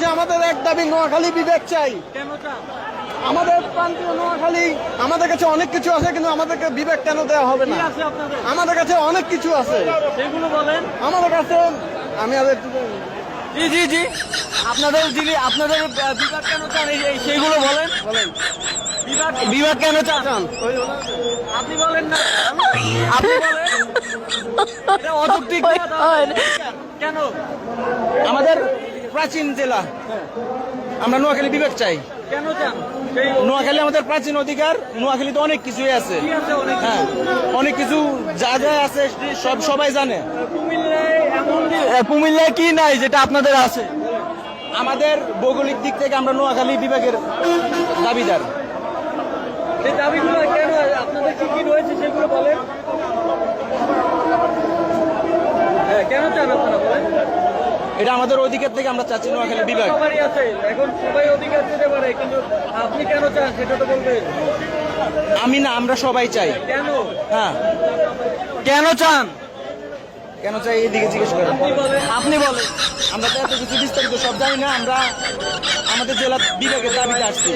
যে আমাদের এক দাবি নোয়াখালী বিবেক চাই। কেন আমাদের প্রান্তীয় নোয়াখালী আমাদের কাছে অনেক কিছু আছে কিন্তু আমাদেরকে বিবেক কেন দেওয়া হবে না? আমাদের কাছে অনেক কিছু আছে। সেগুলো বলেন। আমাদের কাছে আমি আর একটু জি জি জি। আপনাদের যিনি আপনাদের বিভাগ কেন চান? সেইগুলো বলেন। বলেন। বিভাগ কেন চান? আপনি বলেন না। আপনি বলেন। এটা অযৌক্তিক না, কেন? আমাদের প্রাচীন জেলা। আমরা নোয়াখালী বিবেক চাই। কেন চান? নোয়াখালী আমাদের প্রাচীন অধিকার নোয়াখালীতে অনেক কিছুই আছে। হ্যাঁ অনেক কিছু যা যা আছে সব সবাই জানে। কুমিল্লায় কি- কুমিল্লায় কি নাই যেটা আপনাদের আছে? আমাদের ভৌগোলিক দিক থেকে আমরা নোয়াখালী বিভাগের দাবিদার। সেই দাবিগুলো কেন আপনাদের কি কি রয়েছে সেগুলো বলেন হ্যাঁ কেন চান আপনারা বলেন এটা আমাদের অধিকার থেকে আমরা চাচ্ছি নোয়াখালী বিভাগ। এখন সবাই অধিকার পেতে পারে কিন্তু আপনি কেন চান? সেটা তো বলবেন আমি না আমরা সবাই চাই। কেন? হ্যাঁ। কেন চান? কেন চাই এইদিকে জিজ্ঞেস করেন। আপনি বলেন। আপনি বলেন। আমরা তো এত কিছু বিস্তারিত সব জানি না আমরা আমাদের জেলা বিভাগের দাবিতে আসছি।